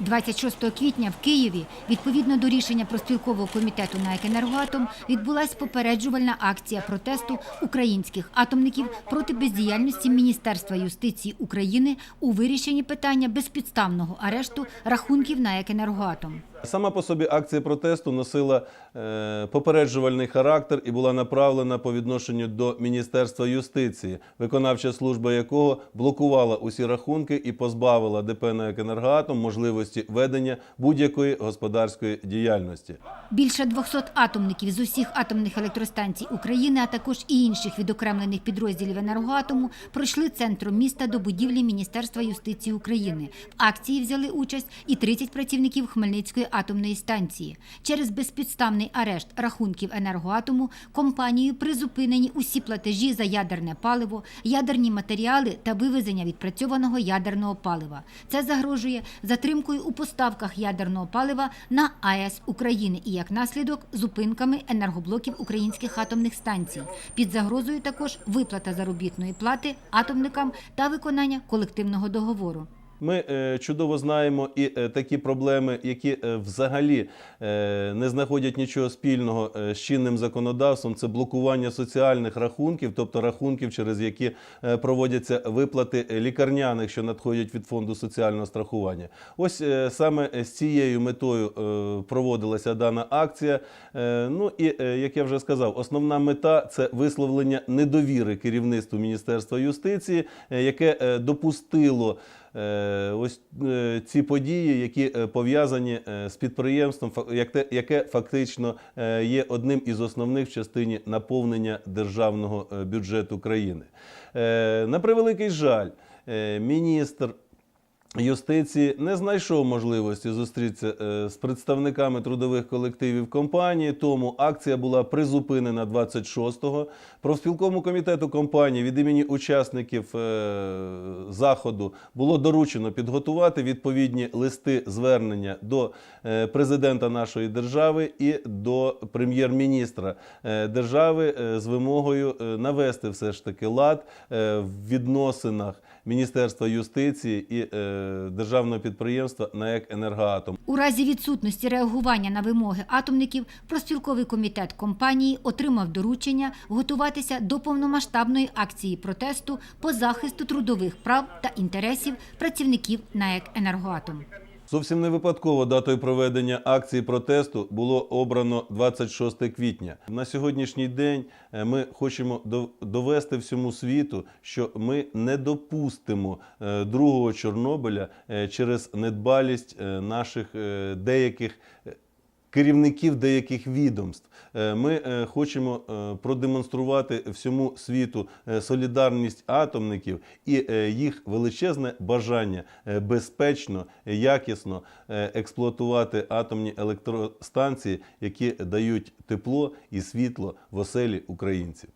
26 квітня в Києві, відповідно до рішення Проспілкового комітету на «Енергоатом», відбулася попереджувальна акція протесту українських атомників проти бездіяльності Міністерства юстиції України у вирішенні питання безпідставного арешту рахунків на «Енергоатом». Сама по собі акція протесту носила е, попереджувальний характер і була направлена по відношенню до Міністерства юстиції, виконавча служба якого блокувала усі рахунки і позбавила ДП «Енергоатом» можливості ведення будь-якої господарської діяльності. Більше 200 атомників з усіх атомних електростанцій України, а також і інших відокремлених підрозділів енергоатому пройшли центром міста до будівлі Міністерства юстиції України. В акції взяли участь і 30 працівників Хмельницької атомної станції. Через безпідставний арешт рахунків енергоатому компанією призупинені усі платежі за ядерне паливо, ядерні матеріали та вивезення відпрацьованого ядерного палива. Це загрожує затримкою у поставках ядерного палива на АЕС України і як наслідок зупинками енергоблоків українських атомних станцій. Під загрозою також виплата заробітної плати атомникам та виконання колективного договору. Ми е, чудово знаємо і е, такі проблеми, які е, взагалі не знаходять нічого спільного з чинним законодавством. Це блокування соціальних рахунків, тобто рахунків, через які проводяться виплати лікарняних, що надходять від фонду соціального страхування. Ось саме з цією метою проводилася дана акція. Ну і як я вже сказав, основна мета це висловлення недовіри керівництву Міністерства юстиції, яке допустило. Е, Ось е, ці події, які е, пов'язані з підприємством, яке фактично є одним із основних в частині наповнення державного бюджету країни. На превеликий жаль, міністр юстиції не знайшов можливості зустрітися е, з представниками трудових колективів компанії, тому акція була призупинена 26-го. Профспілковому комітету компанії від імені учасників е, заходу було доручено підготувати відповідні листи звернення до е, президента нашої держави і до прем'єр-міністра держави з вимогою навести все ж таки лад в відносинах Міністерства юстиції і державного підприємства НАЕК «Енергоатом». У разі відсутності реагування на вимоги атомників профспілковий комітет компанії отримав доручення готуватися до повномасштабної акції протесту по захисту трудових прав та інтересів працівників НАЕК «Енергоатом». Зовсім не випадково датою проведення акції протесту було обрано 26 квітня. На сьогоднішній день е, ми хочемо до- довести всьому світу, що ми не допустимо е, другого Чорнобиля е, через недбалість наших деяких. Керівників деяких відомств Е, ми е, хочемо е, продемонструвати всьому світу солідарність атомників і їх величезне бажання безпечно, якісно експлуатувати атомні електростанції, які дають тепло і світло в оселі українців.